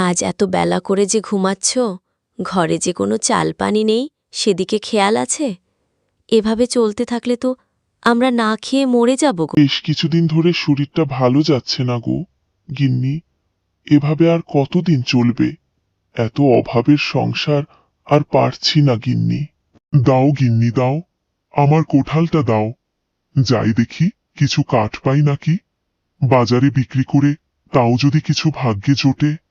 আজ এত বেলা করে যে ঘুমাচ্ছ, ঘরে যে কোনো চাল পানি নেই, সেদিকে খেয়াল আছে? এভাবে চলতে থাকলে তো আমরা না খেয়ে মরে যাব গো। বেশ কিছুদিন ধরে শরীরটা ভালো যাচ্ছে না গো, গিন্নি। এভাবে আর কতদিন চলবে? এত অভাবের সংসার আর পারছি না গিন্নি। দাও গিন্নি, দাও। আমার কোঠালটা দাও। যাই দেখি, কিছু কাঠ পাই নাকি? বাজারে বিক্রি করে তাও যদি কিছু ভাগ্যে জোটে।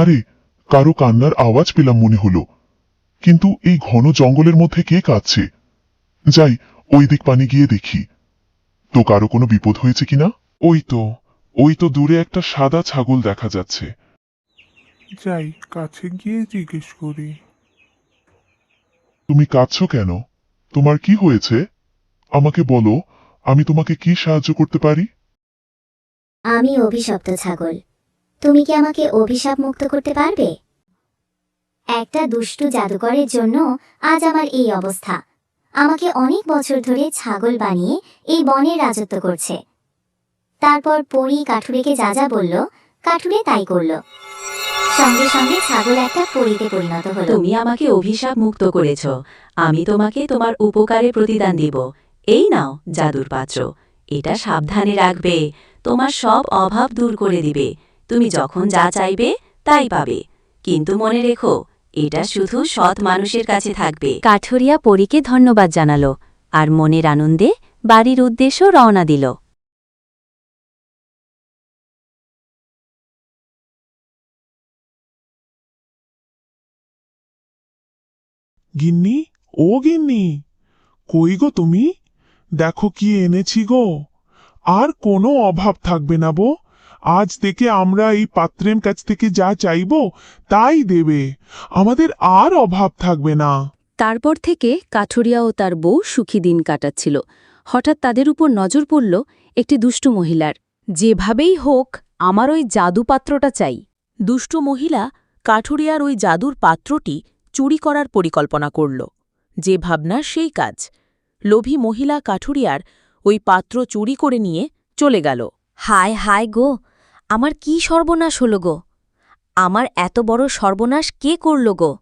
আরে কারও কান্নার আওয়াজ পেলাম মনে হলো। কিন্তু এই ঘন জঙ্গলের মধ্যে কে কাঁদছে? যাই ওই দিক পানি গিয়ে দেখি। তো কারও কোনো বিপদ হয়েছে কিনা ওই তো ওই তো দূরে একটা সাদা ছাগল দেখা যাচ্ছে। যাই কাছে গিয়ে জিজ্ঞেস করি। তুমি কাঁদছো কেন? তোমার কি হয়েছে? আমাকে বলো আমি তোমাকে কি সাহায্য করতে পারি? আমি অভিশপ্ত ছাগল। তুমি কি আমাকে অভিশাপ মুক্ত করতে পারবে? একটা দুষ্টু জাদুকরের জন্য আজ আমার এই অবস্থা। আমাকে অনেক বছর ধরে ছাগল বানিয়ে এই বনের রাজত্ব করছে। তারপর পরি কাঠুরেকে যা যা বলল, কাঠুরে তাই করল। সঙ্গে সঙ্গে ছাগল একটা পরিতে পরিণত হলো। তুমি আমাকে অভিশাপ মুক্ত করেছ। আমি তোমাকে তোমার উপকারে প্রতিদান দিব। এই নাও, জাদুর পাত্র। এটা সাবধানে রাখবে। তোমার সব অভাব দূর করে দিবে। তুমি যখন যা চাইবে তাই পাবে। কিন্তু মনে রেখো এটা শুধু সৎ মানুষের কাছে থাকবে। কাঠুরিয়া পরীকে ধন্যবাদ জানালো আর মনের আনন্দে বাড়ির উদ্দেশ্য রওনা দিল। গিন্নি ও গিন্নি কই গো তুমি? দেখো কি এনেছি গো। আর কোনো অভাব থাকবে না বো। আজ থেকে আমরা এই পাত্রের কাছ থেকে যা চাইব তাই দেবে। আমাদের আর অভাব থাকবে না। তারপর থেকে কাঠুরিয়া ও তার বউ সুখী দিন কাটাচ্ছিল। হঠাৎ তাদের উপর নজর পড়ল একটি দুষ্টু মহিলার। যেভাবেই হোক আমার ওই জাদু পাত্রটা চাই। দুষ্টু মহিলা কাঠুরিয়ার ওই জাদুর পাত্রটি চুরি করার পরিকল্পনা করল। যে ভাবনা সেই কাজ। লোভী মহিলা কাঠুরিয়ার ওই পাত্র চুরি করে নিয়ে চলে গেল। হায় হায় গো আমার কি সর্বনাশ হল গো? আমার এত বড় সর্বনাশ কে করল গো?